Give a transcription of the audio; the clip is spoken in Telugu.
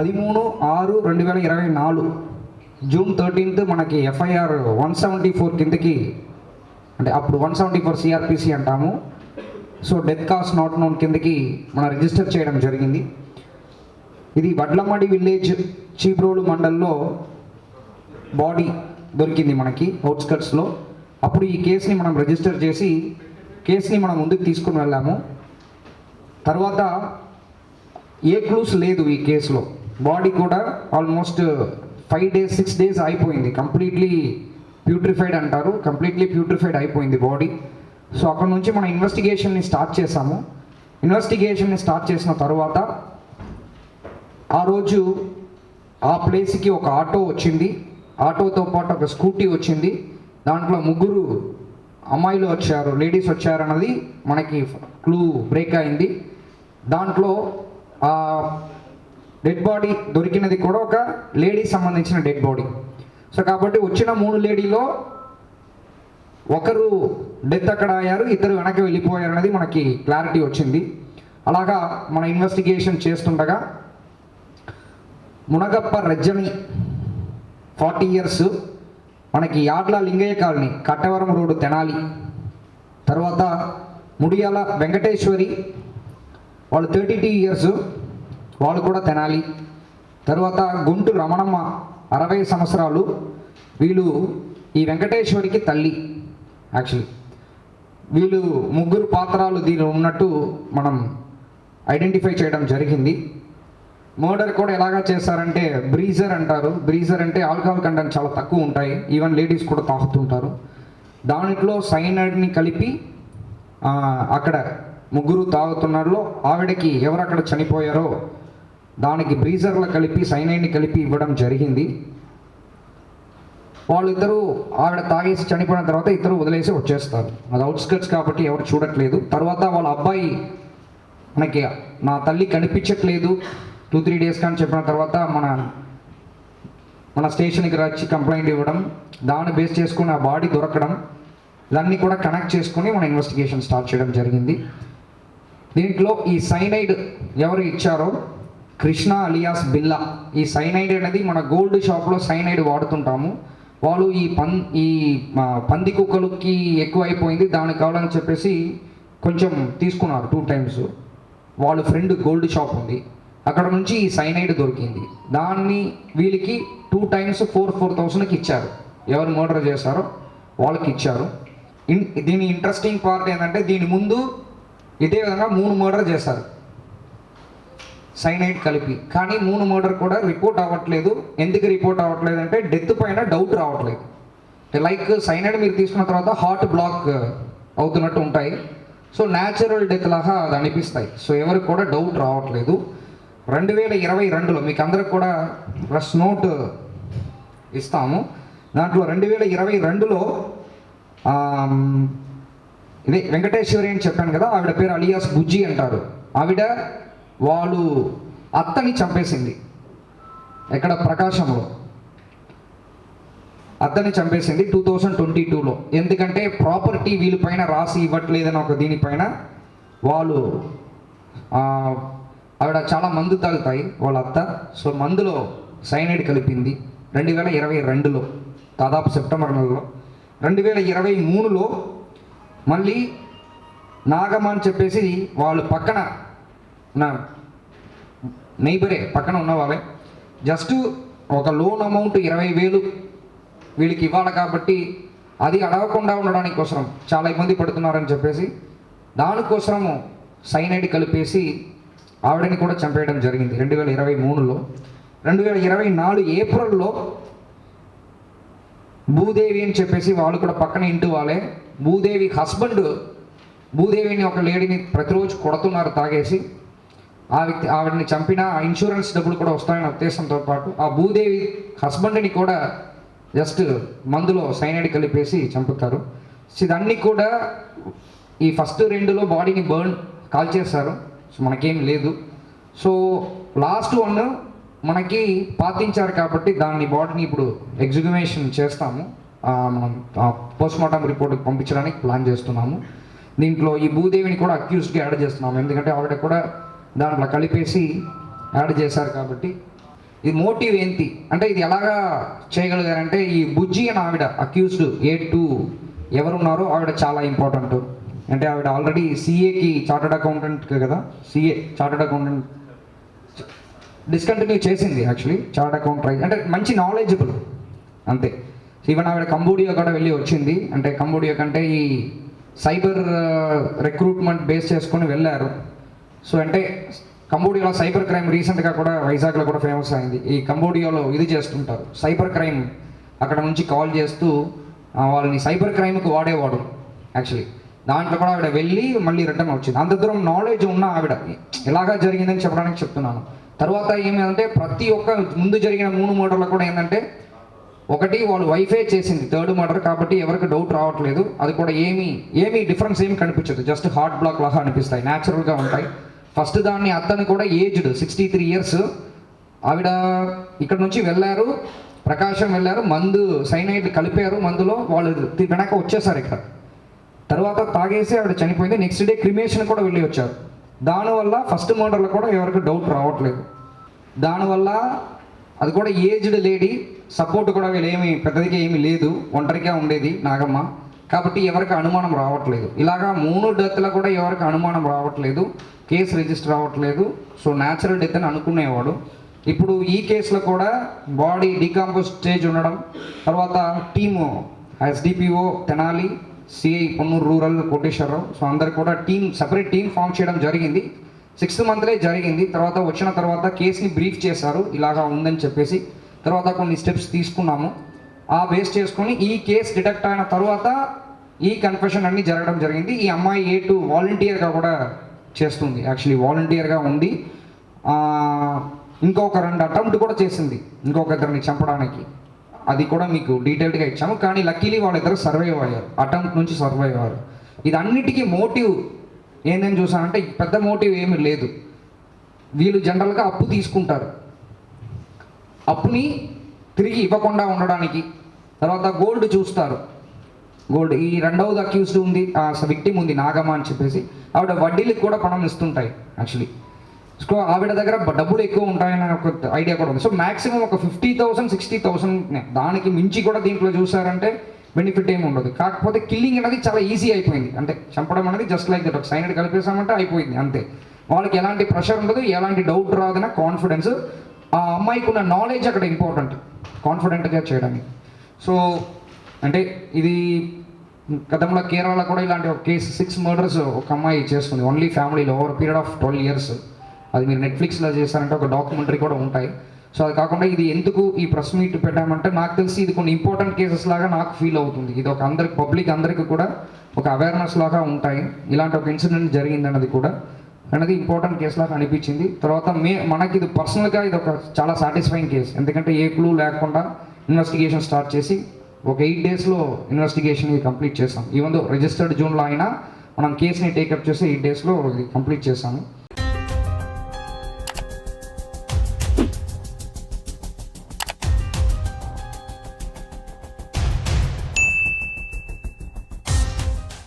పదిమూడు ఆరు రెండు వేల ఇరవై నాలుగు. జూన్ థర్టీన్త్ మనకి ఎఫ్ఐఆర్ వన్ సెవెంటీ ఫోర్ కిందకి అంటే అప్పుడు వన్ సెవెంటీ ఫోర్ సిఆర్పిసి అంటాము. So death cause not known కిందకి మనం రిజిస్టర్ చేయడం జరిగింది. ఇది వడ్లమడి విలేజ్ చీబ్రోలు మండల్లో బాడీ దొరికింది మనకి అవుట్స్కట్స్లో. అప్పుడు ఈ కేసుని మనం రిజిస్టర్ చేసి కేసుని మనం ముందుకు తీసుకుని వెళ్ళాము. తర్వాత ఏ క్లూస్ లేదు ఈ కేసులో. బాడీ కూడా almost five days six days అయిపోయింది. కంప్లీట్లీ ప్యూట్రిఫైడ్ అంటారు. కంప్లీట్లీ ప్యూట్రిఫైడ్ అయిపోయింది బాడీ. సో అక్కడ నుంచి మనం ఇన్వెస్టిగేషన్ని స్టార్ట్ చేసాము ఇన్వెస్టిగేషన్ని స్టార్ట్ చేసిన తర్వాత ఆ రోజు ఆ ప్లేస్కి ఒక ఆటో వచ్చింది. ఆటోతో పాటు ఒక స్కూటీ వచ్చింది. దాంట్లో ముగ్గురు అమ్మాయిలు వచ్చారు లేడీస్ వచ్చారన్నది మనకి క్లూ బ్రేక్ అయింది. దాంట్లో డెడ్ బాడీ దొరికినది కూడా ఒక లేడీ సంబంధించిన డెడ్ బాడీ సో కాబట్టి వచ్చిన మూడు లేడీలో ఒకరు డెత్ అక్కడ అయ్యారు ఇద్దరు వెనక్కి వెళ్ళిపోయారు అనేది మనకి క్లారిటీ వచ్చింది. అలాగా మన ఇన్వెస్టిగేషన్ చేస్తుండగా మునగప్ప రజ్జని ఫార్టీ ఇయర్స్ మనకి యాడ్ల లింగయ్య కాలనీ కట్టవరం రోడ్డు తెనాలి తర్వాత ముడియాల వెంకటేశ్వరి వాళ్ళు థర్టీ టూ ఇయర్స్ వాళ్ళు కూడా తినాలి. తర్వాత గుంటు రమణమ్మ అరవై సంవత్సరాలు. వీళ్ళు ఈ వెంకటేశ్వరికి తల్లి యాక్చువల్లీ వీళ్ళు ముగ్గురు పాత్రలు దీనిలో ఉన్నట్టు మనం ఐడెంటిఫై చేయడం జరిగింది. మర్డర్ కూడా ఎలాగా చేస్తారంటే బ్రీజర్ అంటారు. బ్రీజర్ అంటే ఆల్కహాల్ కంటెంట్ చాలా తక్కువ ఉంటాయి. ఈవెన్ లేడీస్ కూడా తాగుతుంటారు. దాంట్లో సైనైడ్ని కలిపి అక్కడ ముగ్గురు తాగుతున్నారో ఆవిడకి ఎవరు అక్కడ చనిపోయారో దానికి బ్రీజర్లు కలిపి సైనైడ్ని కలిపి ఇవ్వడం జరిగింది. వాళ్ళిద్దరూ ఆవిడ తాగేసి చనిపోయిన తర్వాత ఇద్దరు వదిలేసి వచ్చేస్తారు. అది అవుట్స్కట్స్ కాబట్టి ఎవరు చూడట్లేదు. తర్వాత వాళ్ళ అబ్బాయి మనకి నా తల్లి కనిపించట్లేదు. టూ త్రీ డేస్ కానీ చెప్పిన తర్వాత మన మన స్టేషన్కి వచ్చి కంప్లైంట్ ఇవ్వడం దాన్ని బేస్ చేసుకుని ఆ బాడీ దొరకడం ఇవన్నీ కూడా కనెక్ట్ చేసుకుని మన ఇన్వెస్టిగేషన్ స్టార్ట్ చేయడం జరిగింది. దీంట్లో ఈ సైనైడ్ ఎవరు ఇచ్చారో కృష్ణ అలియాస్ బిల్లా. ఈ సైనైడ్ అనేది మన గోల్డ్ షాప్లో సైనైడ్ వాడుతుంటాము. వాళ్ళు ఈ పన్ ఈ పంది కుక్కలకి ఎక్కువైపోయింది దానికి కావాలని చెప్పేసి కొంచెం తీసుకున్నారు టూ టైమ్స్. వాళ్ళ ఫ్రెండ్ గోల్డ్ షాప్ ఉంది. అక్కడ నుంచి ఈ సైనైడ్ దొరికింది. దాన్ని వీళ్ళకి టూ టైమ్స్ ఫోర్ ఫోర్ థౌసండ్కి ఇచ్చారు. ఎవరు మర్డర్ చేశారో వాళ్ళకి ఇచ్చారు. ఇన్ దీని ఇంట్రెస్టింగ్ పార్ట్ ఏంటంటే దీని ముందు ఇదే విధంగా మూడు మర్డర్ చేశారు. సైనైడ్ కలిపి. కానీ మూడు మర్డర్ కూడా రిపోర్ట్ అవ్వట్లేదు. ఎందుకు రిపోర్ట్ అవ్వట్లేదు అంటే డెత్ పైన డౌట్ రావట్లేదు. లైక్ సైనైడ్ మీరు తీసుకున్న తర్వాత హార్ట్ బ్లాక్ అవుతున్నట్టు ఉంటాయి. సో న్యాచురల్ డెత్ లాగా అది అనిపిస్తాయి. సో ఎవరికి కూడా డౌట్ రావట్లేదు. రెండు వేల ఇరవై రెండులో మీకు అందరికి కూడా ప్లస్ నోట్ ఇస్తాము. దాంట్లో రెండు వేల ఇరవై రెండులో ఇదే వెంకటేశ్వరి అని చెప్పాను కదా ఆవిడ పేరు అలియాస్ బుజ్జి అంటారు. ఆవిడ వాళ్ళు అత్తని చంపేసింది. ఎక్కడ ప్రకాశంలో. అత్తని చంపేసింది టూ థౌజండ్ ట్వంటీ టూలో. ఎందుకంటే ప్రాపర్టీ వీళ్ళపైన రాసి ఇవ్వట్లేదని ఒక దీనిపైన వాళ్ళు ఆవిడ చాలా మందు తాగుతాయి వాళ్ళ అత్త. సో మందులో సైనైడ్ కలిపింది రెండు వేల ఇరవై రెండులో దాదాపు సెప్టెంబర్ నెలలో. రెండు వేల ఇరవై మూడులో మళ్ళీ నాగమ్మ అని చెప్పేసి వాళ్ళు పక్కన నా నైబరే పక్కన ఉన్న వాళ్ళే జస్ట్ ఒక లోన్ అమౌంట్ ఇరవై వేలు వీళ్ళకి ఇవ్వాలి కాబట్టి అది అడగకుండా ఉండడానికి కోసం చాలా ఇబ్బంది పడుతున్నారని చెప్పేసి దానికోసము సైనైడ్ కలిపేసి ఆవిడని కూడా చంపేయడం జరిగింది. రెండు వేల ఇరవై మూడులో. రెండు వేల ఇరవై నాలుగు ఏప్రిల్లో భూదేవి అని చెప్పేసి వాళ్ళు కూడా పక్కన ఇంటి వాళ్ళే. భూదేవి హస్బెండ్ భూదేవిని ఒక లేడీని ప్రతిరోజు కొడుతున్నారు తాగేసి. ఆ వ్యక్తి ఆవిడని చంపిన ఆ ఇన్సూరెన్స్ డబ్బులు కూడా వస్తాయనే ఉద్దేశంతో పాటు ఆ భూదేవి హస్బెండ్ని కూడా జస్ట్ మందులో సైనైడ్ కలిపేసి చంపుతారు. సో ఇదన్నీ కూడా ఈ ఫస్ట్ రెండులో బాడీని బర్న్ కాల్ చేస్తారు సో మనకేం లేదు. సో లాస్ట్ వన్ మనకి పాతించారు కాబట్టి దాన్ని బాడీని ఇప్పుడు ఎగ్జిక్యుమేషన్ చేస్తాము. మనం పోస్ట్మార్టం రిపోర్ట్కి పంపించడానికి ప్లాన్ చేస్తున్నాము. దీంట్లో ఈ భూదేవిని కూడా అక్యూస్డ్గా యాడ్ చేస్తున్నాము. ఎందుకంటే ఆవిడ కూడా దాంట్లో కలిపేసి యాడ్ చేశారు కాబట్టి. ఇది మోటివ్ ఏంటి? అంటే ఇది ఎలాగా చేయగలిగారంటే ఈ బుజ్జి అని ఆవిడ అక్యూజ్డ్ ఏ టూ ఎవరున్నారో ఆవిడ చాలా ఇంపార్టెంట్ అంటే ఆవిడ ఆల్రెడీ సిఏకి చార్టర్డ్ అకౌంటెంట్ కదా? సిఏ చార్టర్డ్ అకౌంటెంట్ డిస్కంటిన్యూ చేసింది యాక్చువల్లీ చార్ట్ అకౌంట్ ట్రై అంటే మంచి నాలెడ్జబుల్ అంతే. ఈవెన్ ఆవిడ కంబోడియా కూడా వెళ్ళి వచ్చింది. అంటే కంబోడియా కంటే ఈ సైబర్ రిక్రూట్మెంట్ బేస్ చేసుకొని వెళ్ళారు. సో అంటే కంబోడియాలో సైబర్ క్రైమ్ రీసెంట్గా కూడా వైజాగ్లో కూడా ఫేమస్ అయింది. ఈ కంబోడియాలో ఇది చేస్తుంటారు. సైబర్ క్రైమ్ అక్కడ నుంచి కాల్ చేస్తూ వాళ్ళని సైబర్ క్రైమ్కి వాడేవాడు యాక్చువల్లీ. దాంట్లో కూడా ఆవిడ వెళ్ళి మళ్ళీ రిటర్న్ వచ్చింది. అంత దూరం నాలెడ్జ్ ఉన్న ఆవిడ. ఎలాగా జరిగిందని చెప్పడానికి చెప్తున్నాను. తర్వాత ఏమైందంటే ప్రతి ఒక్క ముందు జరిగిన మూడు మోడర్లు కూడా ఏంటంటే ఒకటి వాళ్ళు వైఫై చేసింది థర్డ్ మర్డర్ కాబట్టి ఎవరికి డౌట్ రావట్లేదు. అది కూడా ఏమీ ఏమీ డిఫరెన్స్ ఏమి కనిపించదు. జస్ట్ హార్ట్ బ్లాక్ లాగా అనిపిస్తాయి. న్యాచురల్గా ఉంటాయి. ఫస్ట్ దాన్ని అతను కూడా ఏజ్డ్ సిక్స్టీ త్రీ ఇయర్స్ ఆవిడ ఇక్కడ నుంచి వెళ్ళారు ప్రకాశం వెళ్ళారు మందు సైనైడ్ కలిపారు మందులో వాళ్ళు వెనక వచ్చేసారు ఇక్కడ. తర్వాత తాగేసి ఆవిడ చనిపోయింది. నెక్స్ట్ డే క్రిమేషన్ కూడా వెళ్ళి వచ్చారు. దానివల్ల ఫస్ట్ మర్డర్లో కూడా ఎవరికి డౌట్ రావట్లేదు. దానివల్ల అది కూడా ఏజ్డ్ లేడీ సపోర్ట్ కూడా వీళ్ళు ఏమి పెద్దదిగా ఏమీ లేదు. ఒంటరిగా ఉండేది నాగమ్మ. కాబట్టి ఎవరికి అనుమానం రావట్లేదు. ఇలాగా మూడు డెత్లో కూడా ఎవరికి అనుమానం రావట్లేదు. కేసు రిజిస్టర్ అవ్వట్లేదు. సో న్యాచురల్ డెత్ అని అనుకునేవాడు. ఇప్పుడు ఈ కేసులో కూడా బాడీ డీకాంపోజ్ స్టేజ్ ఉండడం తర్వాత team SDPO Tenali CI Ponnuru rural Koteswararao. So అందరు కూడా టీం సపరేట్ టీం ఫామ్ చేయడం జరిగింది. సిక్స్త్ మంత్లే జరిగింది. తర్వాత వచ్చిన తర్వాత కేసుని బ్రీఫ్ చేశారు. ఇలాగా ఉందని చెప్పేసి. తర్వాత కొన్ని స్టెప్స్ తీసుకున్నాము. ఆ బేస్ చేసుకొని ఈ కేసు డిటెక్ట్ అయిన తర్వాత ఈ కన్ఫెషన్ అన్ని జరగడం జరిగింది. ఈ అమ్మాయి ఏ టు వాలంటీర్గా కూడా చేస్తుంది. యాక్చువల్లీ వాలంటీర్గా ఉండి ఇంకొక రెండు అటెంప్ట్ కూడా చేసింది. ఇంకొక ఇద్దరిని చంపడానికి. అది కూడా మీకు డీటెయిల్డ్గా ఇచ్చాము. కానీ లక్కీలీ వాళ్ళిద్దరు సర్వైవ్ అయ్యారు. అటెంప్ట్ నుంచి సర్వైవ్ అయ్యారు. ఇది అన్నిటికీ మోటివ్ ఏందని చూసానంటే పెద్ద మోటివ్ ఏమీ లేదు. వీళ్ళు జనరల్గా అప్పు తీసుకుంటారు. అప్పుని తిరిగి ఇవ్వకుండా ఉండడానికి తర్వాత గోల్డ్ చూస్తారు. గోల్డ్ ఈ రెండవది అక్యూస్డ్ ఉంది ఆ విక్టిమ్ ఉంది నాగమ్మ అని చెప్పేసి. ఆవిడ వడ్డీలకు కూడా పణం ఇస్తుంటాయి యాక్చువల్లీ సో ఆవిడ దగ్గర డబ్బులు ఎక్కువ ఉంటాయని ఒక ఐడియా కూడా ఉంది. సో మాక్సిమం ఒక ఫిఫ్టీ థౌసండ్ సిక్స్టీ థౌసండ్ దానికి మించి కూడా దీంట్లో చూసారంటే బెనిఫిట్ ఏమి ఉండదు. కాకపోతే కిల్లింగ్ అనేది చాలా ఈజీ అయిపోయింది. అంటే చంపడం అనేది జస్ట్ లైక్ దట్ ఒక సైనడ్ కలిపేసామంటే అయిపోయింది అంతే. వాళ్ళకి ఎలాంటి ప్రెషర్ ఉండదు ఎలాంటి డౌట్ రాదన్న కాన్ఫిడెన్స్ ఆ అమ్మాయికి ఉన్న నాలెడ్జ్ అక్కడ ఇంపార్టెంట్ కాన్ఫిడెంట్గా చేయడానికి. సో అంటే ఇది గతంలో కేరళలో కూడా ఇలాంటి ఒక కేసు సిక్స్ మర్డర్స్ ఒక అమ్మాయి చేస్తుంది. ఓన్లీ ఫ్యామిలీలో over period of twelve years అది మీరు నెట్ఫ్లిక్స్లో చేశారంటే ఒక డాక్యుమెంటరీ కూడా ఉంటాయి. సో అది కాకుండా ఇది ఎందుకు ఈ ప్రెస్ మీట్ పెట్టామంటే నాకు తెలిసి ఇది కొన్ని ఇంపార్టెంట్ కేసెస్ లాగా నాకు ఫీల్ అవుతుంది. ఇది ఒక అందరికి పబ్లిక్ అందరికీ కూడా ఒక అవేర్నెస్ లాగా ఉంటాయి. ఇలాంటి ఒక ఇన్సిడెంట్ జరిగిందన్నది కూడా అనేది ఇంపార్టెంట్ కేసు లాగా అనిపించింది. తర్వాత మే మనకి ఇది పర్సనల్గా ఇది ఒక చాలా సాటిస్ఫైయింగ్ కేసు ఎందుకంటే ఏ క్లూ లేకుండా ఇన్వెస్టిగేషన్ స్టార్ట్ చేసి ఒక ఎయిట్ డేస్లో ఇన్వెస్టిగేషన్ కంప్లీట్ చేసాం ఈవెన్ దో రిజిస్టర్డ్ జూన్లో అయినా మనం కేసుని టేకప్ చేసి ఎయిట్ డేస్లో కంప్లీట్ చేసాము